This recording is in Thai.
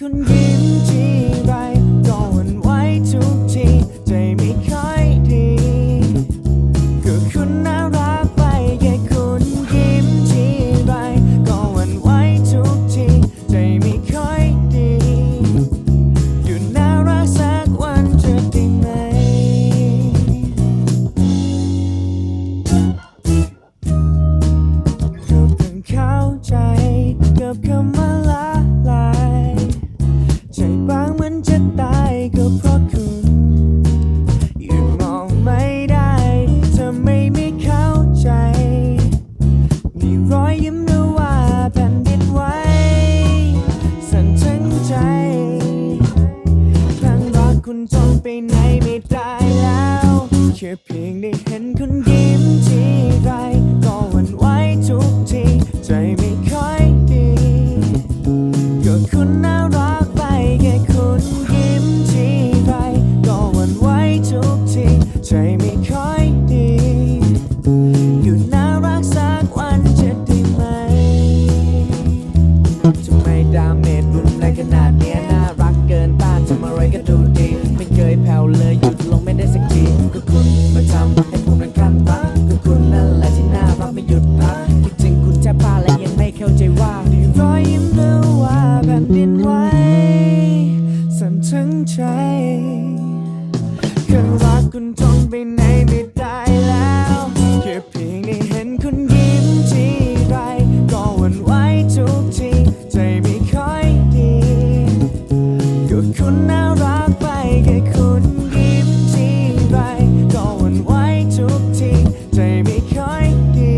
คนยิ้มทีไรก็หวั่นไหวทุกทีใจไม่ค่อยดีก็คุณน่ารักไปแค่คุณยิ้มทีไรก็หวั่นไหวทุกทีใจไม่ค่อยดี อยู่น่ารักสักวันจะดีไหม ก็เพิ่งเข้าใจกับคำว่า จะตายก็เพราะคุณหยุดมองไม่ได้เธอไม่ไม่เข้าใจ มีรอยยิ้มหรือว่าแผ่นดินไหวสั่นทั้งใจครั้งรักคุณจนไปไหนไม่ได้แล้วแค่เพียง งใจเคยรักคุณทนไปไหนไม่ได้แล้วแค่เพียงได้เห็นคุณยิ้มทีไรก็หวั่นไหวทุกทีใจไม่ค่อยดีก็คุณน่ารักไปแค่คุณยิ้มทีไรก็หวั่นไหวทุกทีใจไม่ค่อยดี